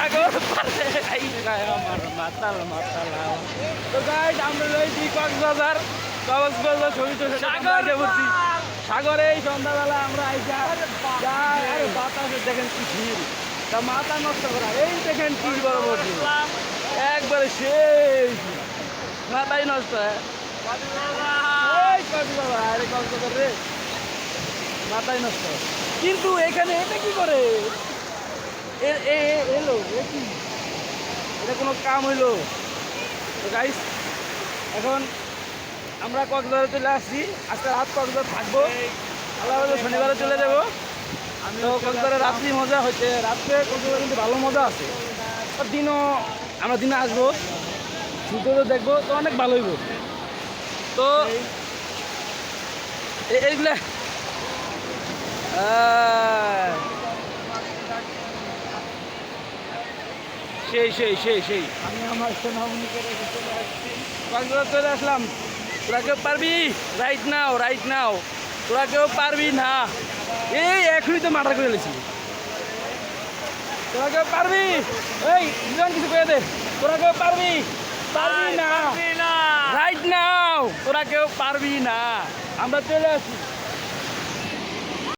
সাগর পারে এই গায়ে আমার মাতাল মাতাল আমার। তো গাইড আমরা রয়েছি কক্সবাজার। কক্সবাজার ছবি তো সাগর সাগরে এই সন্ধ্যাবেলা আমরা আইসা যাই আরে বাতাসে দেখেন কি ভিড়। তা মাথা নষ্ট করা এই দেখেন কি বড় বড় একবারে সেই মাথাই নষ্ট হ্যাঁ। কক্সবাজার আরে কক্সবাজার রে। মাথাই নষ্ট। কিন্তু এখানে এটা কি করে? এলো এটা কোনো কাম হইল। গাইস এখন আমরা কক্সবাজারে চলে আসছি। আজকে রাত কক্সবাজার থাকব। আল্লাহ শনিবারে চলে যাব। তো কক্সবাজারে রাত্রি মজা হচ্ছে রাত্রে কক্সবাজারে কিন্তু ভালো মজা আছে। দিনও আমরা দিনে আসব। সূর্য দেখব, তো অনেক ভালো হইব। তো এইগুলা সেই সেই সেই সেই। আমি আমার সোনামণিকে রেখে চলে আসছি। কক্সবাজার চলে আসলাম। তোরা কেউ পারবি? রাইট নাও রাইট নাও তোরা কেউ পারবি না। এই এখনই তো মার্ডার করে ফেলেছি। তোরা কেউ পারবি? এই দুজন কিছু করে দে। তোরা কেউ পারবি? পারবি না। রাইট নাও তোরা কেউ পারবি না। আমরা চলে আসি।